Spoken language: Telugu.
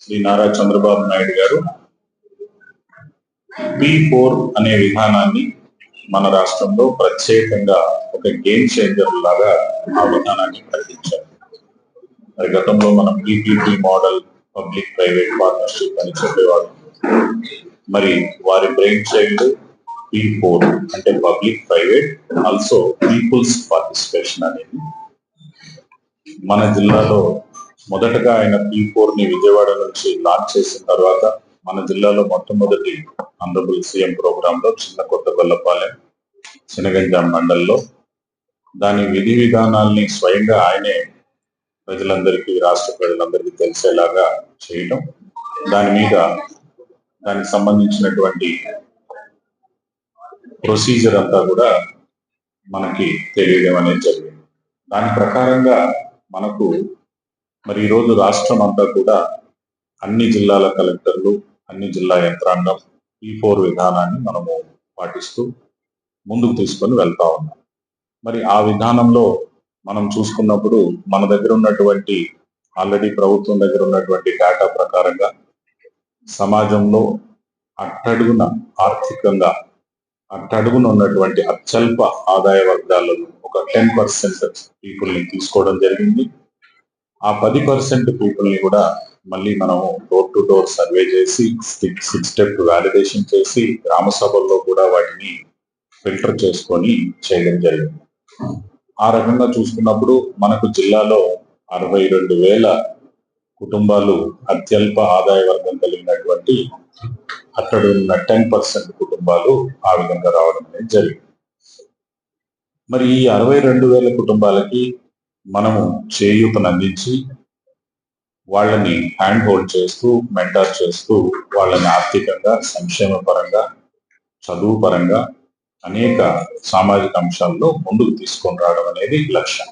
శ్రీ నారా చంద్రబాబు నాయుడు గారు పి ఫోర్ అనే విధానాన్ని మన రాష్ట్రంలో ప్రత్యేకంగా ఒక గేమ్ చేంజర్ లాగా ఆ విధానాన్ని ప్రకటించారు. మరి గతంలో మనం PPP model public private partnership అని చెప్పేవాడు మరి వారి బ్రెయిన్ చైల్డ్ పీ ఫోర్ అంటే public private also people's participation అనేది మన జిల్లాలో మొదటగా ఆయన పీ ఫోర్ని విజయవాడ నుంచి లాంచ్ చేసిన తర్వాత మన జిల్లాలో మొట్టమొదటి ఆనరబుల్ సీఎం ప్రోగ్రామ్లో చిన్న కొత్త గొల్లపాలెం చినగంజాం మండల్లో దాని విధి విధానాల్ని స్వయంగా ఆయనే ప్రజలందరికీ రాష్ట్ర ప్రజలందరికీ తెలిసేలాగా చేయడం దాని మీద దానికి సంబంధించినటువంటి ప్రొసీజర్ అంతా కూడా మనకి తెలియడం అనేది జరిగింది. దాని ప్రకారంగా మనకు మరి ఈరోజు రాష్ట్రం అంతా కూడా అన్ని జిల్లాల కలెక్టర్లు అన్ని జిల్లా యంత్రాంగం ఈ ఫోర్ విధానాన్ని మనము పాటిస్తూ ముందుకు తీసుకొని వెళ్తా ఉన్నాం. మరి ఆ విధానంలో మనం చూసుకున్నప్పుడు మన దగ్గర ఉన్నటువంటి ఆల్రెడీ ప్రభుత్వం దగ్గర ఉన్నటువంటి డేటా ప్రకారంగా సమాజంలో అట్టడుగున ఆర్థికంగా అట్టడుగున ఉన్నటువంటి అత్యల్ప ఆదాయ వర్గాలలో ఒక టెన్ పర్సెంట్ పీపుల్ని తీసుకోవడం జరిగింది. ఆ పది పర్సెంట్ పీపుల్ని కూడా మళ్ళీ మనం డోర్ టు డోర్ సర్వే చేసి సిక్స్ స్టెప్ వ్యాలిడేషన్ చేసి గ్రామ సభల్లో కూడా వాటిని ఫిల్టర్ చేసుకొని చేయడం జరిగింది. ఆ రకంగా చూసుకున్నప్పుడు మనకు జిల్లాలో అరవై రెండు వేల కుటుంబాలు అత్యల్ప ఆదాయ వర్గం కలిగినటువంటి అక్కడ ఉన్న టెన్ పర్సెంట్ కుటుంబాలు ఆ విధంగా రావడం అనేది జరిగింది. మరి ఈ అరవై రెండు వేల కుటుంబాలకి మనము చేయూతను అందించి వాళ్ళని హ్యాండ్ హోల్డ్ చేస్తూ మెంటర్ చేస్తూ వాళ్ళని ఆర్థికంగా సంక్షేమ పరంగా చదువు పరంగా అనేక సామాజిక అంశాల్లో ముందుకు తీసుకొని రావడం అనేది లక్ష్యం.